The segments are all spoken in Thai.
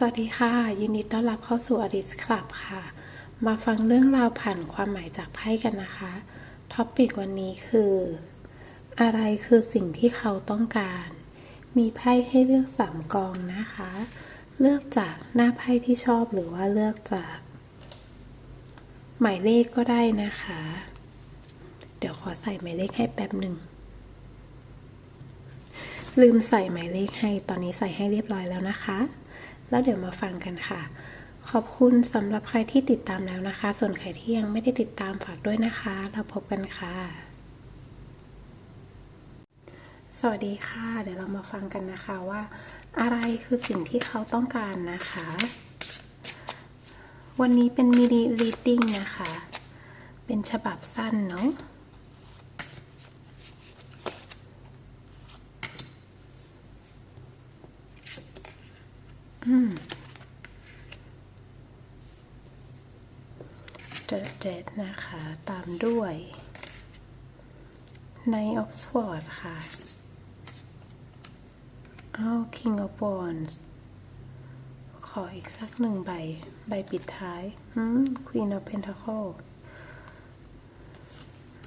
สวัสดีค่ะ ยินดีต้อนรับเข้าสู่อดิสคลับค่ะ มาฟังเรื่องราวผ่านความหมายจากไพ่กันนะคะท็อปิกวันนี้คือ อะไรคือสิ่งที่เขาต้องการ มีไพ่ให้เลือกสามกองนะคะ เลือกจากหน้าไพ่ที่ชอบหรือว่าเลือกจาก หมายเลขก็ได้นะคะ เดี๋ยวขอใส่หมายเลขให้แป๊บหนึ่งลืมใส่หมายเลขให้ตอนนี้ใส่ให้เรียบร้อยแล้วนะคะ แล้วเดี๋ยวมาฟังกันค่ะ ขอบคุณสำหรับใครที่ติดตามแล้วนะคะ ส่วนใครที่ยังไม่ได้ติดตามฝากด้วยนะคะ เราพบกันค่ะ สวัสดีค่ะ เดี๋ยวเรามาฟังกันนะคะว่า อะไรคือสิ่งที่เขาต้องการนะคะ วันนี้เป็นมินิรีดดิ้งนะคะ เป็นฉบับสั้นเนาะ เจเจ็ดนะคะ ตามด้วย ในออกซฟอร์ดค่ะเอา King of Wands ขออีกสักหนึ่งใบ ใบปิดท้ายอืม Queen of Pentacle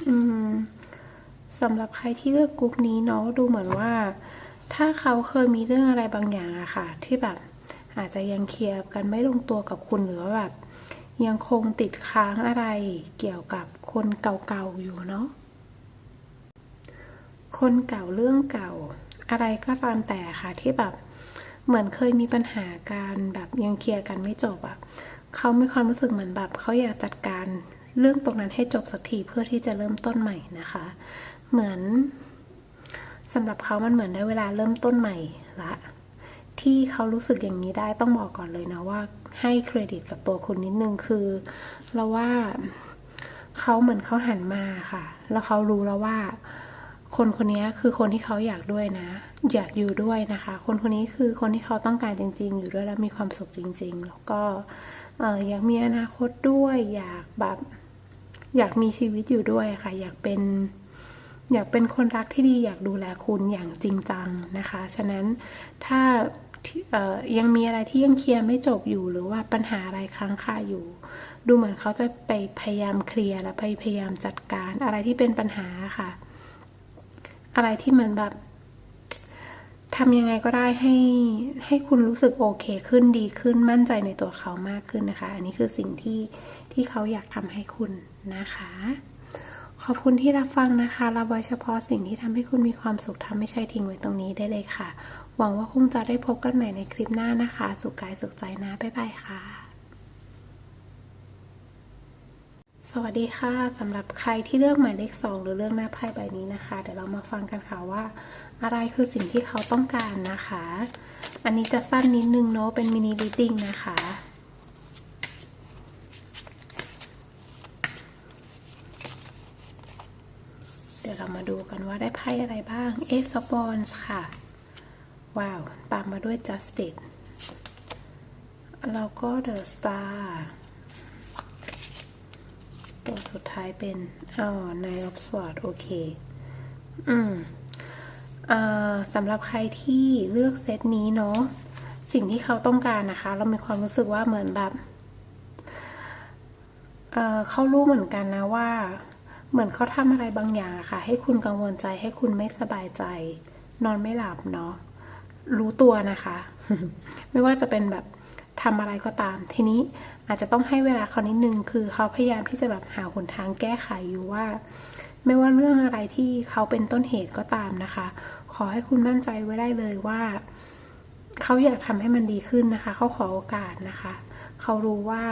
อืมสำหรับใครที่เลือกกรุ๊ปนี้เนาะดูเหมือนว่า ถ้าเขาเคยมีเรื่องอะไรบางอย่างอะค่ะ ที่แบบ อาจจะยังเคลียร์กันไม่ลงตัวกับคุณหรือว่าแบบยังคงติดค้างอะไรเกี่ยวกับคนเก่าๆอยู่เนาะคนเก่าเรื่องเก่า อะไรก็ตามแต่ค่ะที่แบบเหมือนเคยมีปัญหาการแบบยังเคลียร์กันไม่จบอะเขาไมีความรู้สึกเหมือนแบบเขาอยากจัดการเรื่องตรงนั้นให้จบสักทีเพื่อที่จะเริ่มต้นใหม่นะคะ เหมือนสำหรับเขามันเหมือนได้เวลาเริ่มต้นใหม่ละ ที่เขารู้สึกอย่างนี้ได้ต้องบอกก่อนเลยนะว่าให้เครดิตกับตัวคุณนิดนึงคือเราว่าเขาเหมือนเขาหันมาค่ะ แล้วเขารู้แล้วว่า คนคนนี้คือคนที่เขาอยากด้วยนะ อยากอยู่ด้วยนะคะ คนคนนี้คือคนที่เขาต้องการจริง ๆ อยู่ด้วยแล้วมีความสุขจริง ๆ แล้วก็อยากมีอนาคตด้วย อยากแบบอยากมีชีวิตอยู่ด้วยค่ะ อยากเป็นอยากเป็นคนรักที่ดีอยากดูแลคุณอย่างจริงจังนะคะ ฉะนั้นถ้า ยังมีอะไรที่ยังเคลียร์ไม่จบอยู่ หรือว่าปัญหาอะไรค้างคาอยู่ ดูเหมือนเขาจะไปพยายามเคลียร์และไปพยายามจัดการอะไรที่เป็นปัญหาค่ะ อะไรที่เหมือนแบบทำยังไงก็ได้ให้ให้คุณรู้สึกโอเคขึ้นดีขึ้นมั่นใจในตัวเขามากขึ้นนะคะ อันนี้คือสิ่งที่ที่เขาอยากทำให้คุณนะคะ ขอบคุณที่รับฟังนะคะรับไว้เฉพาะสิ่งที่ทำให้คุณมีความสุขทำไม่ใช่ทิ้งไว้ตรงนี้ได้เลยค่ะ หวังว่าคงจะได้พบกันใหม่ในคลิปหน้านะคะ สุขกายสุขใจนะ บ๊ายบายค่ะ สวัสดีค่ะสำหรับใครที่เลือกหมายเลขสองหรือเลือกหน้าไพ่ใบนี้นะคะ เดี๋ยวเรามาฟังกันค่ะว่า อะไรคือสิ่งที่เขาต้องการนะคะ อันนี้จะสั้นนิดนึงเนาะเป็นมินิรีดดิ้งนะคะเดี๋ยวเรามาดูกันว่าได้ไพ่อะไรบ้าง เอสบอนส์ค่ะ ว้าว ตามมาด้วย Justice แล้วก็ The Star ตัวสุดท้ายเป็นอ๋อ Nine of Swords โอเค อืมสำหรับใครที่เลือกเซตนี้เนาะ สิ่งที่เขาต้องการนะคะ เรามีความรู้สึกว่าเหมือนแบบเเขารู้เหมือนกันนะว่า เหมือนเขาทำอะไรบางอย่างะค่ะ ให้คุณกังวลใจให้คุณไม่สบายใจ นอนไม่หลับเนาะ รู้ตัวนะคะ ไม่ว่าจะเป็นแบบทำอะไรก็ตาม ทีนี้อาจจะต้องให้เวลาเขานิดนึง คือเขาพยายามที่จะแบบหาหนทางแก้ไขอยู่ว่า ไม่ว่าเรื่องอะไรที่เขาเป็นต้นเหตุก็ตามนะคะ ขอให้คุณมั่นใจไว้ได้เลยว่าเขาอยากทำให้มันดีขึ้นนะคะ เขาขอโอกาสนะคะ เขารู้ว่า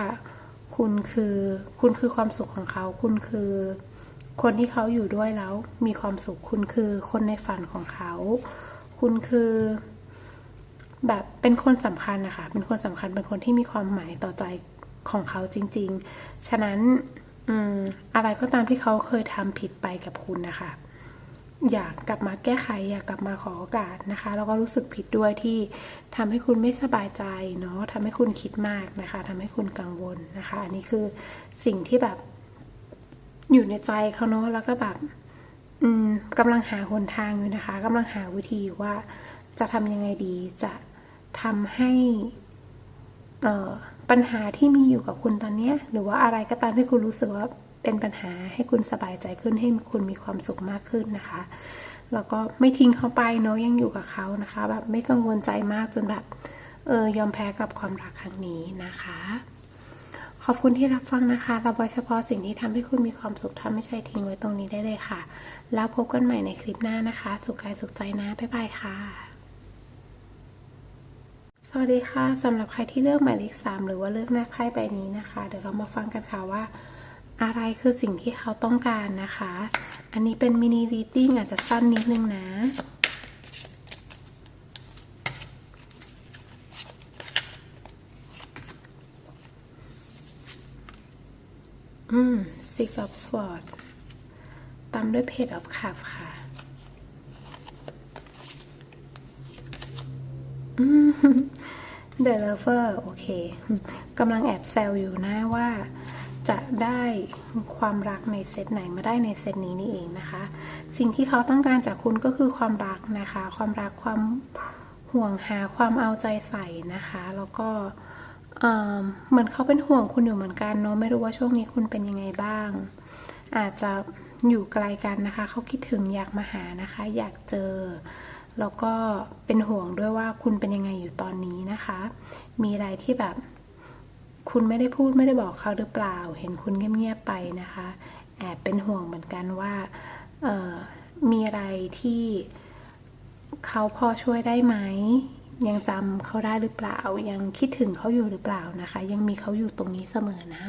คุณคือคุณคือความสุขของเขา คุณคือ คนที่เขาอยู่ด้วยแล้วมีความสุข คุณคือคนในฝันของเขา คุณคือ แบบเป็นคนสำคัญนะคะ เป็นคนสำคัญเป็นคนที่มีความหมายต่อใจของเขาจริง ๆ ฉะนั้นอืมอะไรก็ตามที่เขาเคยทำผิดไปกับคุณนะคะ อยากกลับมาแก้ไข อยากกลับมาขอโอกาสนะคะ แล้วก็รู้สึกผิดด้วยที่ทำให้คุณไม่สบายใจเนาะทำให้คุณคิดมากนะคะทำให้คุณกังวลนะคะ อันนี้คือสิ่งที่แบบอยู่ในใจเขาเนาะแล้วก็แบบอืมกำลังหาหนทางอยู่นะคะกำลังหาวิธีว่าจะทำยังไงดีจะ ทำให้ปัญหาที่มีอยู่กับคุณตอนนี้หรือว่าอะไรก็ตามที่คุณรู้สึกว่าเป็นปัญหาให้คุณสบายใจขึ้นให้คุณมีความสุขมากขึ้นนะคะ แล้วก็ไม่ทิ้งเขาไปเนาะยังอยู่กับเขานะคะ แบบไม่กังวลใจมากจนแบบเออยอมแพ้กับความรักครั้งนี้นะคะ ขอบคุณที่รับฟังนะคะรับไว้เฉพาะสิ่งที่ทำให้คุณมีความสุขถ้าไม่ใช่ทิ้งไว้ตรงนี้ได้เลยค่ะ แล้วพบกันใหม่ในคลิปหน้านะคะ สุขกายสุขใจนะบ๊ายบายค่ะ สวัสดีค่ะสำหรับใครที่เลือกหมายเลขสามหรือว่าเลือกหน้าไพ่ใบนี้นะคะ เดี๋ยวเรามาฟังกันค่ะว่า อะไรคือสิ่งที่เขาต้องการนะคะ อันนี้เป็นมินิรีดดิ้งอาจจะสั้นนิดนึงนะอืม Six of Swords ตามด้วย Page of Cups ค่ะ อืม The Lover โอเคกำลังแอบแซวอยู่นะว่า จะได้ความรักในเซตไหนมาได้ในเซตนี้นี่เองนะคะ สิ่งที่เขาต้องการจากคุณก็คือความรักนะคะ ความรักความห่วงหาความเอาใจใส่นะคะ แล้วก็เอ่อเหมือนเขาเป็นห่วงคุณอยู่เหมือนกันเนาะไม่รู้ว่าช่วงนี้คุณเป็นยังไงบ้าง อาจจะอยู่ไกลกันนะคะ เขาคิดถึงอยากมาหานะคะ อยากเจอ แล้วก็เป็นห่วงด้วยว่าคุณเป็นยังไงอยู่ตอนนี้นะคะ มีอะไรที่แบบ คุณไม่ได้พูดไม่ได้บอกเขาหรือเปล่า เห็นคุณเงียบๆไปนะคะ แอบเป็นห่วงเหมือนกันว่าเออมีอะไรที่เขาพอช่วยได้ไหม ยังจำเขาได้หรือเปล่า ยังคิดถึงเขาอยู่หรือเปล่านะคะ ยังมีเขาอยู่ตรงนี้เสมอนะ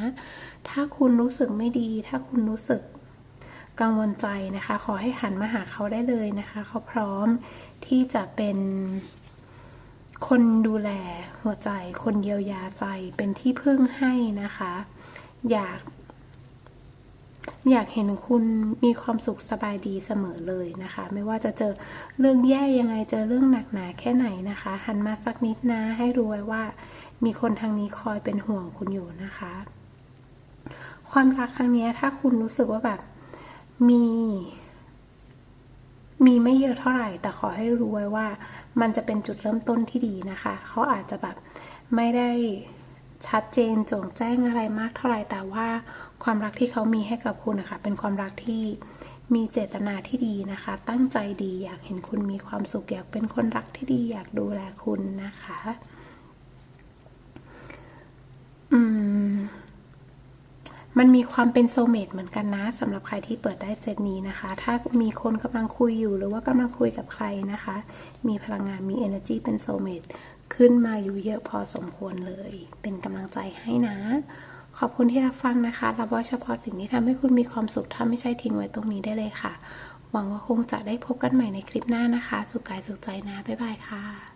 ถ้าคุณรู้สึกไม่ดี ถ้าคุณรู้สึก กังวลใจนะคะ ขอให้หันมาหาเขาได้เลยนะคะ เขาพร้อมที่จะเป็นคนดูแลหัวใจ คนเยียวยาใจเป็นที่พึ่งให้นะคะ อยาก อยากเห็นคุณมีความสุขสบายดีเสมอเลยนะคะ ไม่ว่าจะเจอเรื่องแย่ยังไงเจอเรื่องหนักหนาแค่ไหนนะคะ หันมาสักนิดนะให้รู้ไว้ว่า มีคนทางนี้คอยเป็นห่วงคุณอยู่นะคะ ความรักครั้งนี้ถ้าคุณรู้สึกว่าแบบ มี มีไม่เยอะเท่าไหร่ แต่ขอให้รู้ไว้ว่า มันจะเป็นจุดเริ่มต้นที่ดีนะคะ เขาอาจจะแบบไม่ได้ชัดเจนโจงแจ้งอะไรมากเท่าไหร่แต่ว่าความรักที่เขามีให้กับคุณนะคะ เป็นความรักที่มีเจตนาที่ดีนะคะ ตั้งใจดีอยากเห็นคุณมีความสุขอยากเป็นคนรักที่ดีอยากดูแลคุณนะคะ อืม มันมีความเป็นโซเมตเหมือนกันนะสำหรับใครที่เปิดได้เซตนี้นะคะ ถ้ามีคนกำลังคุยอยู่หรือว่ากำลังคุยกับใครนะคะ มีพลังงานมี energy เป็นโซเมตขึ้นมาอยู่เยอะพอสมควรเลย เป็นกำลังใจให้นะ ขอบคุณที่รับฟังนะคะรับไว้เฉพาะสิ่งที่ทำให้คุณมีความสุขถ้าไม่ใช่ทิ้งไว้ตรงนี้ได้เลยค่ะ หวังว่าคงจะได้พบกันใหม่ในคลิปหน้านะคะ สุขกายสุขใจนะบ๊ายบายค่ะ